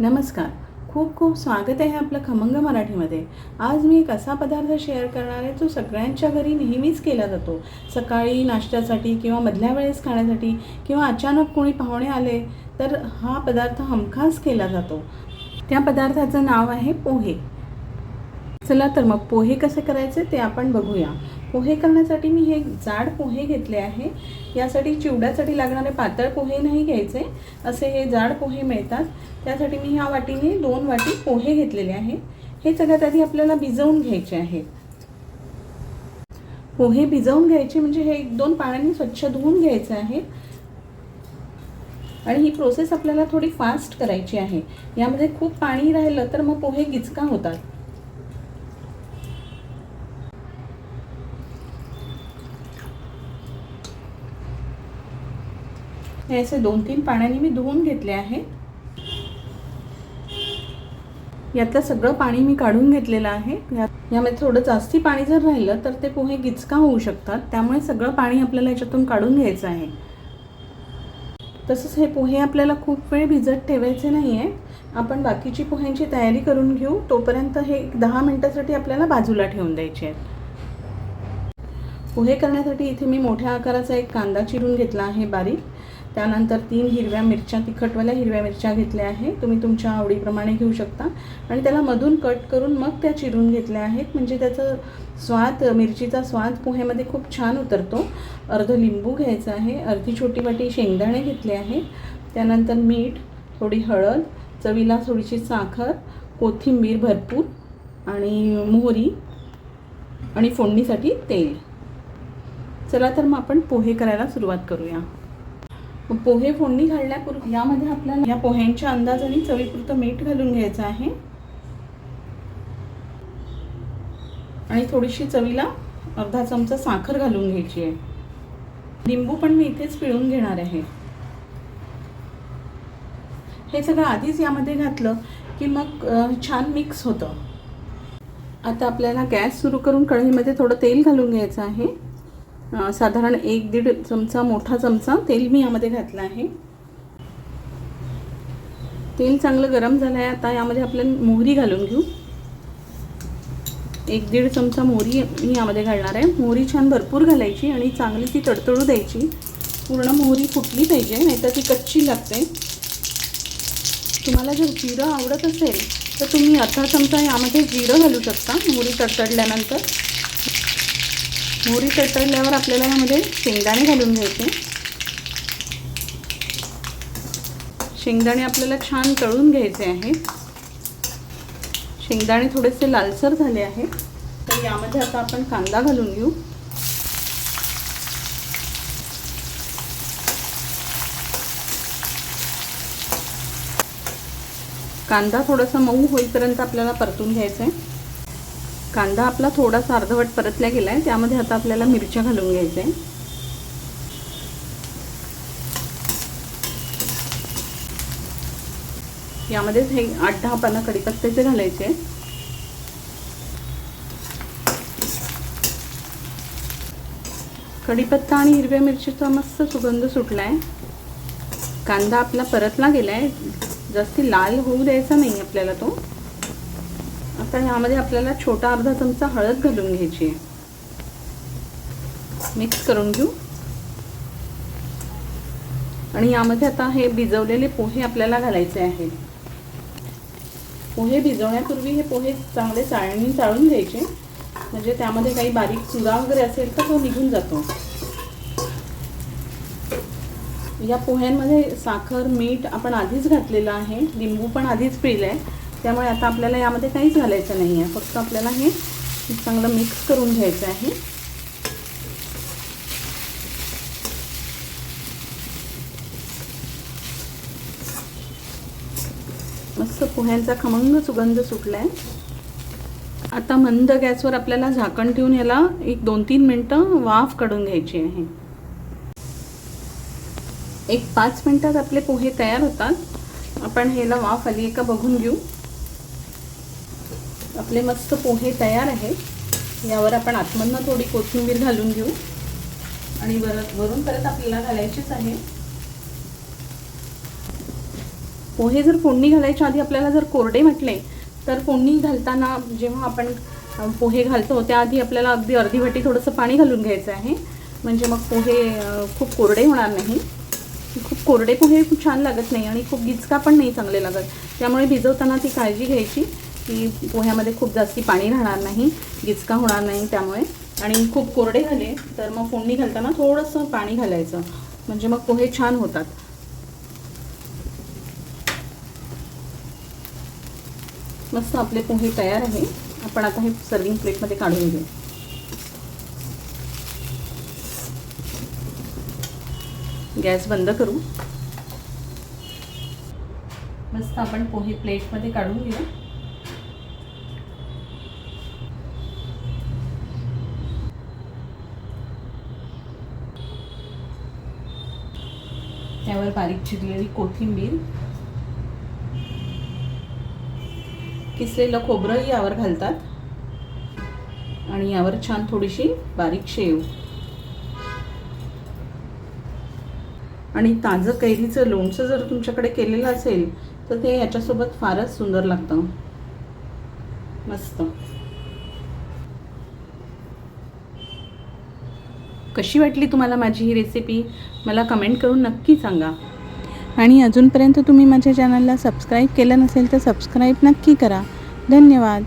नमस्कार. खूप खूप स्वागत आहे आपलं खमंग मराठीमध्ये. आज मी एक असा पदार्थ शेअर करणार आहे जो सगळ्यांच्या घरी नेहमीच केला जातो. सकाळी नाश्त्यासाठी किंवा मधल्या वेळेस खाण्यासाठी किंवा अचानक कोणी पाहुणे आले तर हा पदार्थ हमखास केला जातो. त्या पदार्थाचं नाव आहे पोहे. चला तर मग पोहे कसे करायचे ते आपण बघूया. पोहे करण्यासाठी मी हे जाड पोहे घेतले आहे. यासाठी चिवड्यासाठी लागणारे पातळ पोहे नाही घ्यायचे. असे हे जाड पोहे मिळतात. त्यासाठी मी ह्या वाटीने दोन वाटी पोहे घेतलेले आहे. हे सगळ्यात आधी आपल्याला भिजवून घ्यायचे आहेत पोहे भिजवून घ्यायचे म्हणजे हे एक दोन पाण्याने स्वच्छ धुवून घ्यायचे आहे. आणि ही प्रोसेस आपल्याला थोडी फास्ट करायची आहे. यामध्ये खूप पाणी राहिलं तर मग पोहे गिचका होतात. हे असे दोन तीन पाण्याने मी धुवून घेतले आहे. यातलं सगळं पाणी मी काढून घेतलेलं आहे. यामध्ये थोडं जास्ती पाणी जर राहिलं तर ते पोहे गिचका होऊ शकतात. त्यामुळे सगळं पाणी आपल्याला याच्यातून काढून घ्यायचं आहे. तसंच हे पोहे आपल्याला खूप वेळ भिजत ठेवायचे नाही आहे आपण बाकीची पोह्यांची तयारी करून घेऊ. तोपर्यंत हे दहा मिनटासाठी आपल्याला बाजूला ठेवून द्यायचे आहेत. पोहे करण्यासाठी इथे मी मोठ्या आकाराचा एक कांदा चिरून घेतला आहे बारीक. त्यानंतर तीन हिरव्या मिरच्या तिखटवाल्या हिरव्या मिरच्या घेतल्या आहे तुम्ही तुमच्या आवडीप्रमाणे घेऊ शकता. आणि त्याला मधून कट करून मग त्या चिरून घेतल्या आहेत. म्हणजे त्याचं स्वाद मिरचीचा स्वाद पोहेमध्ये खूप छान उतरतो. अर्ध लिंबू घ्यायचा आहे. अर्धी छोटी वाटी शेंगदाणे घेतले आहेत. त्यानंतर मीठ थोडी हळद चवीला थोडीशी साखर कोथिंबीर भरपूर आणि मोहरी आणि फोडणीसाठी तेल. चला तर मग आपण पोहे करायला सुरुवात करूया. मग पोहे फोडणी घालण्यापूर्वी यामध्ये आपल्याला या पोह्यांच्या अंदाजाने चवीपुरतं मीठ घालून घ्यायचं आहे. आणि थोडीशी चवीला अर्धा चमचा साखर घालून घ्यायची आहे. लिंबू पण मी इथेच पिळून घेणार आहे. हे सगळं आधीच यामध्ये घातलं की मग छान मिक्स होतं. आता आपल्याला गॅस सुरू करून कढईमध्ये थोडं तेल घालून घ्यायचं आहे. साधारण एक दीड चमचा मोठा चमचा तेल मी यामध्ये घातलं आहे. तेल चांगलं गरम झालं आहे आता यामध्ये आपल्याला मोहरी घालून घेऊ. एक दीड चमचा मोहरी मी यामध्ये घालणार आहे. मोहरी छान भरपूर घालायची आणि चांगली ती तडतडू द्यायची. पूर्ण मोहरी फुटली पाहिजे नाहीतर ती कच्ची लागते. तुम्हाला जर जिरं आवडत असेल तर तुम्ही अर्धा चमचा यामध्ये जिरं घालू शकता मोहरी तडतडल्यानंतर. मोहरी तडतडल्यावर आपल्याला यामध्ये शेंगदाणे घालून घ्यायचे. शेंगदाणे आपल्याला छान तळून घ्यायचे आहेत शेंगदाणे थोडेसे लालसर झाले आहेत तर यामध्ये आता आपण कांदा घालून घेऊ. कांदा थोडासा मऊ होईपर्यंत आपल्याला परतून घ्यायचा आहे कांदा आपला थोडासा अर्धवट परतल्या गेला आहे त्यामध्ये आता आपल्याला मिरच्या घालून घ्यायच्या आहे यामध्येच हे आठ दहा पानं कढीपत्त्याचे घालायचे. आहेत कढीपत्ता आणि हिरव्या मिरचीचा मस्त सुगंध सुटला आहे कांदा आपला परतला गेला आहे जास्ती लाल होऊ द्यायचा नाही आपल्याला तो. आता ह्यामध्ये आपल्याला छोटा अर्धा चमचा हळद घालून घ्यायची आहे. मिक्स करून घेऊ. आणि यामध्ये आता हे भिजवलेले पोहे आपल्याला घालायचे आहेत पोहे भिजवण्यापूर्वी हे पोहे चांगले चाळणी चाळून घ्यायचे. म्हणजे त्यामध्ये काही बारीक चुरा वगैरे असेल तर तो निघून जातो. या पोह्यांमध्ये साखर मीठ आपण आधीच घातलेलं आहे. लिंबू पण आधीच पिलं आहे त्यामुळे आता आपल्याला यामध्ये काहीच घालायचं नाही आहे फक्त आपल्याला हे चांगलं मिक्स करून घ्यायचं आहे. मस्त पोह्यांचा खमंग सुगंध सुटला आहे आता मंद गॅसवर आपल्याला झाकण ठेवून याला एक दोन तीन मिनटं वाफ काढून घ्यायची आहे. एक पाच मिनटात आपले पोहे तयार होतात. आपण ह्याला वाफ आली आहे का बघून घेऊ. आपले मस्त पोहे तयार आहेत. यावर आपण आतमधनं थोडी कोथिंबीर घालून घेऊ. आणि वरत वरून परत आपल्याला घालायचीच आहे. पोहे जर फोडणी घालायच्या आधी आपल्याला जर कोरडे म्हटले तर फोडणी घालताना जेव्हा आपण पोहे घालतो त्याआधी आपल्याला अगदी अर्धी वाटी थोडंसं पाणी घालून घ्यायचं आहे. म्हणजे मग पोहे खूप कोरडे होणार नाही. खूप कोरडे पोहे खूप छान लागत नाही आणि खूप गिचका पण नाही चांगले लागत. त्यामुळे भिजवताना ती काळजी घ्यायची. की पोह्यामध्ये खूप जास्ती पाणी राहणार नाही गिचका होणार नाही त्यामुळे. आणि खूप कोरडे झाले तर मग फोडणी घालताना थोडंसं पाणी घालायचं. म्हणजे मग पोहे छान होतात. मस्त आपले पोहे तयार आहे. आपण आता हे सर्विंग प्लेटमध्ये काढून घेऊ. गॅस बंद करू. मस्त आपण पोहे प्लेटमध्ये काढून घेऊ. त्यावर बारीक चिरलेली कोथिंबीर. किसलेलं खोबरंही यावर घालतात. आणि यावर छान थोडीशी बारीक शेव. आणि ताजं कैरीचं लोणचं जर तुमच्याकडे केलेलं असेल तर ते याच्यासोबत फारच सुंदर लागतं. मस्त. कशी वाटली तुम्हाला माझी ही रेसिपी मला कमेंट करून नक्की सांगा. आणि अजूनपर्यंत तुम्ही माझ्या चॅनलला सबस्क्राईब केलं नसेल तर सबस्क्राईब नक्की करा. धन्यवाद.